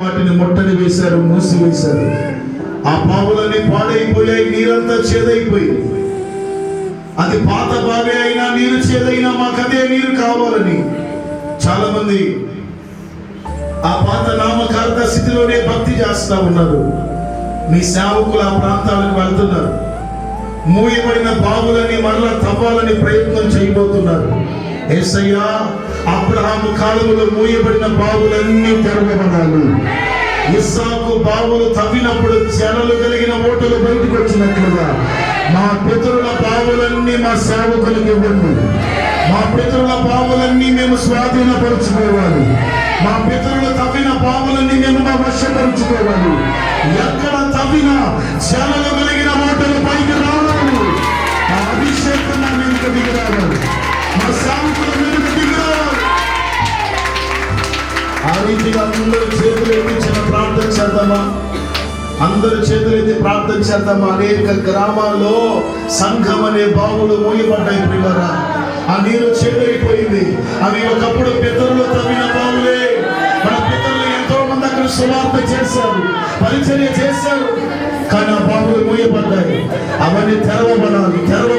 వాటిని ముట్టడి వేశారు మూసివేశారు ఆ పాములన్నీ పాడైపోయాయి నీరంతా చేదైపోయి. అది పాత బావి అయినా నీరు చేదైనా మాకు అదే నీరు కావాలని చాలా మంది ఆ పాత నామకార్థ స్థితిలోనే భక్తి చేస్తా ఉన్నారు. మీ సేవకులు ఆ ప్రాంతాలకు వెళ్తున్నారు. మూయబడిన బావులని మరలా తవ్వాలని ప్రయత్నం చేయబోతున్నారు. ఏసయ్యా అబ్రహాము కాలంలో మూయబడిన బావులన్నీ తెర ఇస్సాకు బావులు తవ్వినప్పుడు జనలు కలిగిన ఓటలు బయటకు వచ్చినట్లుగా మా పితరుల బావులన్నీ మా సేవకులకు ఇవ్వండి. మా పితరుల బావులన్నీ మేము స్వాధీనపరుచుకోవాలి. మా పితరులు తవ్విన బావులన్నీ మేము మా వశపరుచుకోవాలి. ఎక్కడ తవ్విన జనలు ఆ రీతిగా అందరూ చేతులు ఎత్తించిన ప్రార్థన చేద్దామా? అందరు చేతులైతే ప్రార్థన చేద్దామా? అనేక గ్రామాల్లో సంఘం అనే బావులు మూయబడ్డాయి పిల్లరా ఆ నీరు చేదైపోయింది అవి ఒకప్పుడు పితరులు తవ్విన బావులే. మన పితరులు ఎంతో మంది అక్కడ సువార్త చేశారు పరిచర్య చేశారు. కానీ ఆ బావులు మూయబడ్డాయి. అవన్నీ తెరవబడాలి తెరవ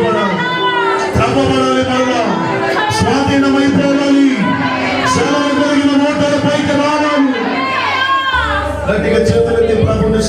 పైకి రాను గట్టిగా చేతులెత్తి ప్రభుని